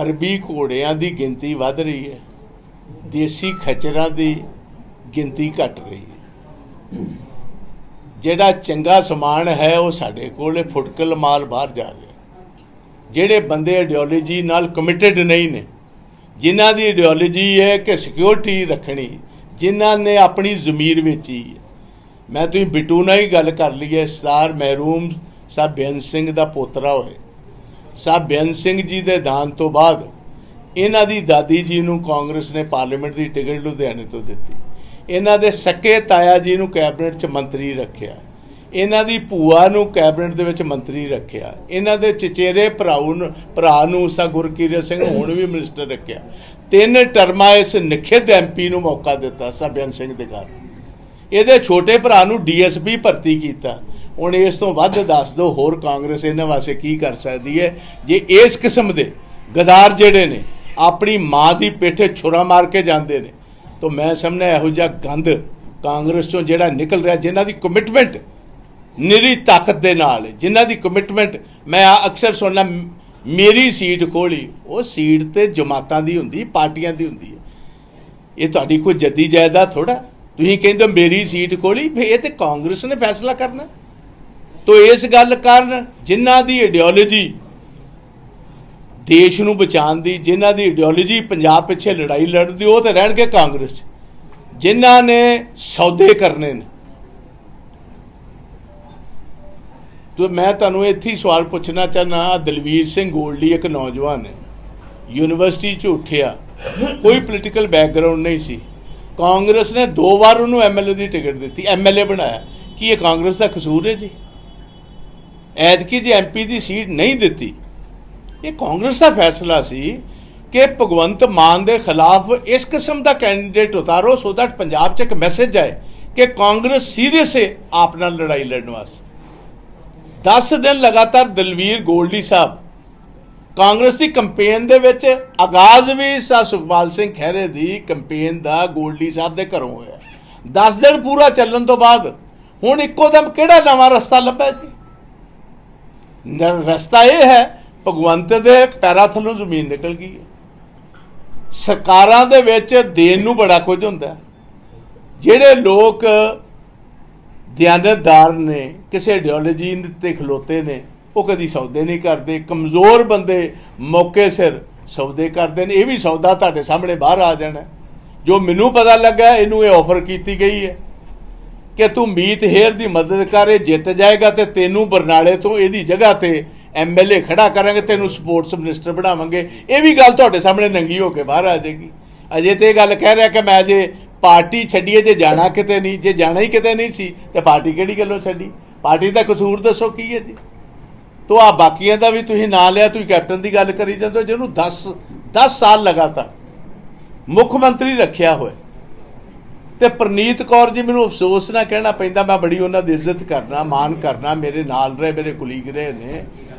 ਅਰਬੀ ਘੋੜਿਆਂ ਦੀ ਗਿਣਤੀ ਵੱਧ ਰਹੀ ਹੈ, ਦੇਸੀ ਖਚਰਾਂ ਦੀ ਗਿਣਤੀ ਘਟ ਰਹੀ ਹੈ। ਜਿਹੜਾ ਚੰਗਾ ਸਮਾਨ ਹੈ, ਉਹ ਸਾਡੇ ਕੋਲੇ ਫੁਟਕਲ ਮਾਲ ਬਾਹਰ ਜਾ ਰਿਹਾ ਜਿਹੜੇ ਬੰਦੇ ਆਈਡੀਓਲੋਜੀ ਨਾਲ ਕਮਿਟਡ ਨਹੀਂ ਨੇ, ਜਿਨ੍ਹਾਂ ਦੀ ਆਈਡੀਓਲੋਜੀ ਹੈ ਕਿ ਸਿਕਿਉਰਿਟੀ ਰੱਖਣੀ, ਜਿਨ੍ਹਾਂ ਨੇ ਆਪਣੀ ਜ਼ਮੀਰ ਵੇਚੀ ਹੈ। ਮੈਂ ਤੁਸੀਂ ਬਿੱਟੂ ਨਾਲ ਹੀ ਗੱਲ ਕਰ ਲਈ ਹੈ ਸਤਾਰ ਮਹਿਰੂਮ ਸਾਹਿਬ ਬੇਅੰਤ ਸਿੰਘ ਦਾ ਪੋਤਰਾ ਹੋਏ। ਸਾਹਿਬ ਬੇਅੰਤ ਸਿੰਘ ਜੀ ਦੇ ਦਾਨ ਤੋਂ ਬਾਅਦ ਇਹਨਾਂ ਦੀ ਦਾਦੀ ਜੀ ਨੂੰ ਕਾਂਗਰਸ ਨੇ ਪਾਰਲੀਮੈਂਟ ਦੀ ਟਿਕਟ ਲੁਧਿਆਣੇ ਤੋਂ ਦਿੱਤੀ। ਇਹਨਾਂ ਦੇ ਸਕੇ ਤਾਇਆ ਜੀ ਨੂੰ ਕੈਬਨਿਟ 'ਚ ਮੰਤਰੀ ਰੱਖਿਆ। ਇਹਨਾਂ ਦੀ ਭੂਆ ਨੂੰ ਕੈਬਨਿਟ ਦੇ ਵਿੱਚ ਮੰਤਰੀ ਰੱਖਿਆ। ਇਹਨਾਂ ਦੇ ਚਚੇਰੇ ਭਰਾਉ ਨੂੰ, ਭਰਾ ਨੂੰ ਸਾ ਗੁਰਕੀਰਤ ਸਿੰਘ ਹੁਣ ਵੀ ਮਿਨਿਸਟਰ ਰੱਖਿਆ। ਤਿੰਨ ਟਰਮਾਂ ਇਸ ਨਿਖਿਤ ਐਮਪੀ ਨੂੰ ਮੌਕਾ ਦਿੱਤਾ ਸਾ ਸਿੰਘ ਦੇ ਘਰ। ਇਹਦੇ ਛੋਟੇ ਭਰਾ ਨੂੰ ਡੀਐਸਪੀ ਭਰਤੀ ਕੀਤਾ। ਹੁਣ ਇਸ ਤੋਂ ਵੱਧ ਦੱਸ ਦਿਓ ਹੋਰ ਕਾਂਗਰਸ ਇਹਨਾਂ ਵਾਸਤੇ ਕੀ ਕਰ ਸਕਦੀ ਹੈ? ਜੇ ਇਸ ਕਿਸਮ ਦੇ ਗਦਾਰ ਜਿਹੜੇ ਨੇ ਆਪਣੀ ਮਾਂ ਦੀ ਪੇਠੇ ਛੁਰਾ ਮਾਰ ਕੇ ਜਾਂਦੇ ਨੇ ਤਾਂ ਮੈਂ ਸਮਝਣਾ ਇਹੋ ਜਿਹਾ ਗੰਦ ਕਾਂਗਰਸ ਚੋਂ ਜਿਹੜਾ ਨਿਕਲ ਰਿਹਾ ਜਿਨ੍ਹਾਂ ਦੀ ਕਮਿਟਮੈਂਟ ਨਿਰੀ ਤਾਕਤ ਦੇ ਨਾਲ ਹੈ, ਜਿਨ੍ਹਾਂ ਦੀ ਕਮਿਟਮੈਂਟ ਮੈਂ ਆ ਅਕਸਰ ਸੁਣਨਾ ਮੇਰੀ ਸੀਟ ਖੋਲੀ ਉਹ ਸੀਟ ਤੇ ਜਮਾਤਾਂ ਦੀ ਹੁੰਦੀ ਪਾਰਟੀਆਂ ਦੀ ਹੁੰਦੀ ਹੈ। ਇਹ ਤੁਹਾਡੀ ਕੋਈ ਜੱਦੀ ਜਾਇਦਾਦ ਥੋੜਾ ਤੁਸੀਂ ਕਹਿੰਦੇ ਹੋ ਮੇਰੀ ਸੀਟ ਖੋਲੀ ਫੇ ਇਹ ਤੇ ਕਾਂਗਰਸ ਨੇ ਫੈਸਲਾ ਕਰਨਾ। ਤੋ ਇਸ ਗੱਲ ਕਾਰਨ ਜਿਨ੍ਹਾਂ ਦੀ ਆਈਡੀਓਲੋਜੀ ਦੇਸ਼ ਨੂੰ ਬਚਾਉਣ ਦੀ, ਜਿਨ੍ਹਾਂ ਦੀ ਆਈਡੀਓਲੋਜੀ ਪੰਜਾਬ ਪਿੱਛੇ ਲੜਾਈ ਲੜਨ ਦੀ, ਉਹ ਤੇ ਰਹਿਣਗੇ ਕਾਂਗਰਸ 'ਚ। ਜਿਨ੍ਹਾਂ ਨੇ ਸੌਦੇ ਕਰਨੇ ਨੇ। ਤੋ ਮੈਂ ਤੁਹਾਨੂੰ ਇੱਥੇ ਹੀ ਸਵਾਲ ਪੁੱਛਣਾ ਚਾਹਨਾ ਦਲਵੀਰ ਸਿੰਘ ਗੋਲਡੀ ਇੱਕ ਨੌਜਵਾਨ ਹੈ। ਯੂਨੀਵਰਸਿਟੀ 'ਚ ਉੱਠਿਆ। ਕੋਈ ਪੋਲੀਟੀਕਲ ਬੈਕਗ੍ਰਾਉਂਡ ਨਹੀਂ ਸੀ। ਕਾਂਗਰਸ ਨੇ ਦੋ ਵਾਰ ਉਹਨੂੰ ਐਮਐਲਏ ਦੀ ਟਿਕਟ ਦਿੱਤੀ। ਐਮਐਲਏ ਬਣਾਇਆ। ਕੀ ਇਹ ਕਾਂਗਰਸ ਦਾ ਕਸੂਰ ਹੈ ਜੀ? ਐਤਕੀ ਜੇ ਐਮਪੀ ਦੀ ਸੀਟ ਨਹੀਂ ਦਿੱਤੀ, ਇਹ ਕਾਂਗਰਸ ਦਾ ਫੈਸਲਾ ਸੀ ਕਿ ਭਗਵੰਤ ਮਾਨ ਦੇ ਖਿਲਾਫ ਇਸ ਕਿਸਮ ਦਾ ਕੈਂਡੀਡੇਟ ਉਤਾਰੋ ਸੋ ਦੈਟ ਪੰਜਾਬ 'ਚ ਇੱਕ ਮੈਸੇਜ ਜਾਏ ਕਿ ਕਾਂਗਰਸ ਸੀਰੀਅਸ ਹੈ ਆਪ ਨਾਲ ਲੜਾਈ ਲੜਨ ਵਾਸਤੇ। 10 ਦਿਨ ਲਗਾਤਾਰ ਦਲਵੀਰ ਗੋਲਡੀ ਸਾਹਿਬ, ਕਾਂਗਰਸ ਦੀ ਕੈਂਪੇਨ ਦੇ ਵਿੱਚ ਆਗਾਜ਼ ਵੀ ਸਾ ਸੁਖਪਾਲ ਸਿੰਘ ਖਹਿਰੇ ਦੀ ਕੈਂਪੇਨ ਦਾ ਗੋਲਡੀ ਸਾਹਿਬ ਦੇ ਘਰੋਂ ਹੋਇਆ। 10 ਦਿਨ ਪੂਰਾ ਚੱਲਣ ਤੋਂ ਬਾਅਦ ਹੁਣ ਇੱਕੋ ਦਮ ਕਿਹੜਾ ਨਵਾਂ ਰਸਤਾ ਲੱਭਿਆ ਜੀ? ਰਸਤਾ ਇਹ ਹੈ, ਭਗਵੰਤ ਦੇ ਪੈਰਾਂ ਥੱਲੋਂ ਜ਼ਮੀਨ ਨਿਕਲ ਗਈ ਹੈ। ਸਰਕਾਰਾਂ ਦੇ ਵਿੱਚ ਦੇਣ ਨੂੰ ਬੜਾ ਕੁਝ ਹੁੰਦਾ ਜਿਹੜੇ ਲੋਕ ਦਿਆਨਤਦਾਰ ਨੇ, ਕਿਸੇ ਆਈਡੀਓਲੋਜੀ ਤੇ ਖਲੋਤੇ ਨੇ, ਉਹ ਕਦੀ ਸੌਦੇ ਨਹੀਂ ਕਰਦੇ। ਕਮਜ਼ੋਰ ਬੰਦੇ ਮੌਕੇ ਸਿਰ ਸੌਦੇ ਕਰਦੇ ਨੇ। ਇਹ ਵੀ ਸੌਦਾ ਤੁਹਾਡੇ ਸਾਹਮਣੇ ਬਾਹਰ ਆ ਜਾਣਾ ਜੋ ਮੈਨੂੰ ਪਤਾ ਲੱਗਾ, ਇਹਨੂੰ ਇਹ ਆਫਰ ਕੀਤੀ ਗਈ ਹੈ। ਕਿ ਤੂੰ ਮੀਤ ਹੇਰ ਦੀ ਮਦਦ ਕਰ, ਇਹ ਜਿੱਤ ਜਾਏਗਾ ਤੇ ਤੈਨੂੰ ਬਰਨਾਲੇ ਤੋਂ ਇਹਦੀ ਜਗ੍ਹਾ ਤੇ ਐਮਐਲਏ ਖੜਾ ਕਰਾਂਗੇ, ਤੈਨੂੰ ਸਪੋਰਟਸ ਮਿਨਿਸਟਰ ਬਣਾਵਾਂਗੇ। ਇਹ ਵੀ ਗੱਲ ਤੁਹਾਡੇ ਸਾਹਮਣੇ ਨੰਗੀ ਹੋ ਕੇ ਬਾਹਰ ਆ ਜਾਏਗੀ। ਅਜੇ ਤੇ ਇਹ ਗੱਲ ਕਹਿ ਰਿਹਾ ਕਿ ਮੈਂ ਜੇ ਪਾਰਟੀ ਛੱਡੀਏ ਜੇ ਜਾਣਾ ਕਿਤੇ ਨਹੀਂ, ਜੇ ਜਾਣਾ ਹੀ ਕਿਤੇ ਨਹੀਂ ਸੀ, ਤੇ ਪਾਰਟੀ ਕਿਹੜੀ ਗੱਲੋਂ ਛੱਡੀ? ਪਾਰਟੀ ਦਾ ਕਸੂਰ ਦੱਸੋ ਕੀ ਹੈ ਜੀ? ਤੋ ਆ ਬਾਕੀਆਂ ਦਾ ਵੀ ਤੁਸੀਂ ਨਾਂ ਲਿਆ, ਤੁਸੀਂ ਕੈਪਟਨ ਦੀ ਗੱਲ ਕਰੀ ਜਾਂਦੇ ਹੋ, ਜਿਹਨੂੰ 10 10 ਸਾਲ ਲਗਾਤਾਰ ਮੁੱਖ ਮੰਤਰੀ ਰੱਖਿਆ ਹੋਇਆ। ਤੇ ਪ੍ਰਨੀਤ ਕੌਰ ਜੀ ਮੈਨੂੰ ਅਫਸੋਸ ਨਾ ਕਹਿਣਾ ਪੈਂਦਾ, ਮੈਂ ਬੜੀ ਉਹਨਾਂ ਦੀ ਇੱਜ਼ਤ ਕਰਨਾ ਮਾਣ ਕਰਨਾ ਮੇਰੇ ਨਾਲ ਰਹੇ, ਮੇਰੇ ਕੁਲੀਗ ਰਹੇ ਨੇ।